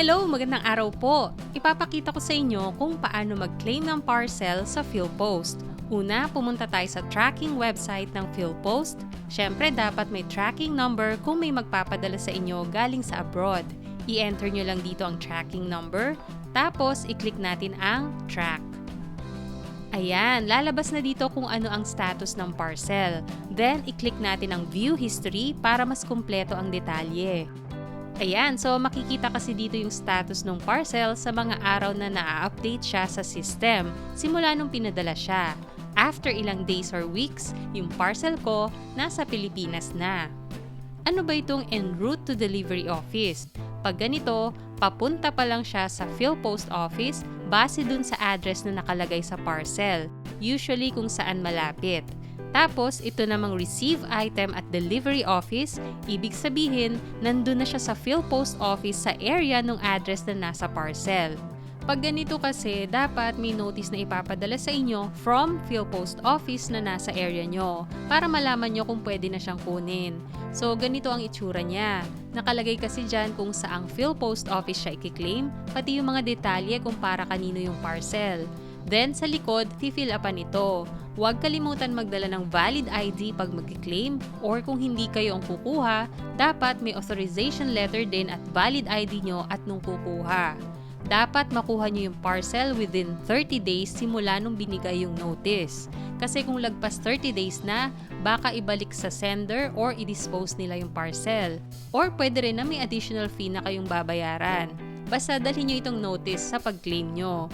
Hello, magandang araw po. Ipapakita ko sa inyo kung paano mag-claim ng parcel sa PhilPost. Una, pumunta tayo sa tracking website ng PhilPost. Siyempre, dapat may tracking number kung may magpapadala sa inyo galing sa abroad. I-enter nyo lang dito ang tracking number, tapos i-click natin ang track. Ayan, lalabas na dito kung ano ang status ng parcel. Then, i-click natin ang view history para mas kumpleto ang detalye. Ayan, so makikita kasi dito yung status ng parcel sa mga araw na naa-update siya sa system simula nung pinadala siya. After ilang days or weeks, yung parcel ko nasa Pilipinas na. Ano ba itong en route to delivery office? Pag ganito, papunta pa lang siya sa PhilPost office base dun sa address na nakalagay sa parcel, usually kung saan malapit. Tapos, ito namang receive item at delivery office, ibig sabihin, nandun na siya sa PhilPost office sa area ng address na nasa parcel. Pag ganito kasi, dapat may notice na ipapadala sa inyo from PhilPost office na nasa area nyo para malaman nyo kung pwede na siyang kunin. So, ganito ang itsura niya. Nakalagay kasi dyan kung saang PhilPost office siya ikiklaim, pati yung mga detalye kung para kanino yung parcel. Then, sa likod, fill upan ito. Huwag kalimutan magdala ng valid ID pag mag-claim or kung hindi kayo ang kukuha, dapat may authorization letter din at valid ID nyo at nung kukuha dapat makuha nyo yung parcel within 30 days simula nung binigay yung notice. Kasi kung lagpas 30 days na, baka ibalik sa sender or i-dispose nila yung parcel. Or pwede rin na may additional fee na kayong babayaran. Basta dalhin nyo itong notice sa pag-claim nyo.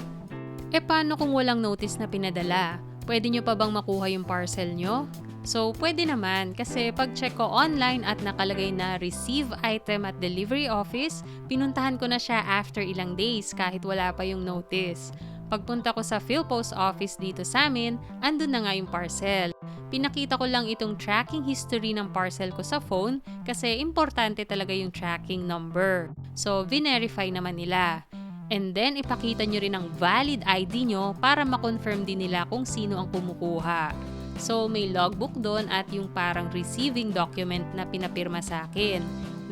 E paano kung walang notice na pinadala? Pwede nyo pa bang makuha yung parcel nyo? So, pwede naman kasi pag check ko online at nakalagay na receive item at delivery office, pinuntahan ko na siya after ilang days kahit wala pa yung notice. Pagpunta ko sa PhilPost office dito sa amin, andun na nga yung parcel. Pinakita ko lang itong tracking history ng parcel ko sa phone kasi importante talaga yung tracking number. So, verify naman nila. And then, ipakita nyo rin ang valid ID nyo para makonfirm din nila kung sino ang kumukuha. So may logbook doon at yung parang receiving document na pinapirma sa akin.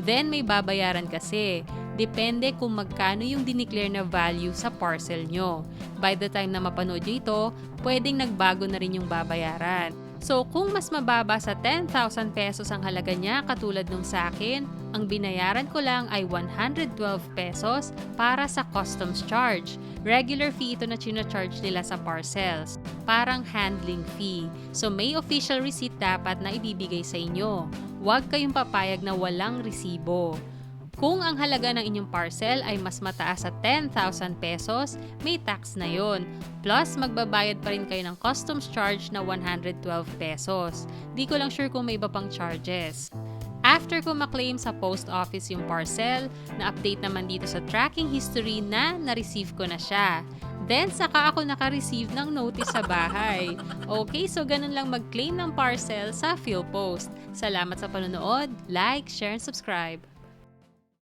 Then may babayaran kasi. Depende kung magkano yung dineclare na value sa parcel nyo. By the time na mapanood nyo ito, pwedeng nagbago na rin yung babayaran. So kung mas mababa sa 10,000 pesos ang halaga niya katulad nung sa akin, ang binayaran ko lang ay 112 pesos para sa customs charge. Regular fee ito na china-charge nila sa parcels. Parang handling fee. So may official receipt dapat na ibibigay sa inyo. Huwag kayong papayag na walang resibo. Kung ang halaga ng inyong parcel ay mas mataas sa 10,000 pesos, may tax na yon. Plus, magbabayad pa rin kayo ng customs charge na 112 pesos. Di ko lang sure kung may iba pang charges. After ko maklaim sa post office yung parcel, na-update naman dito sa tracking history na na-receive ko na siya. Then, saka ako naka-receive ng notice sa bahay. Okay, so ganun lang mag-claim ng parcel sa PhilPost. Salamat sa panonood, like, share, and subscribe.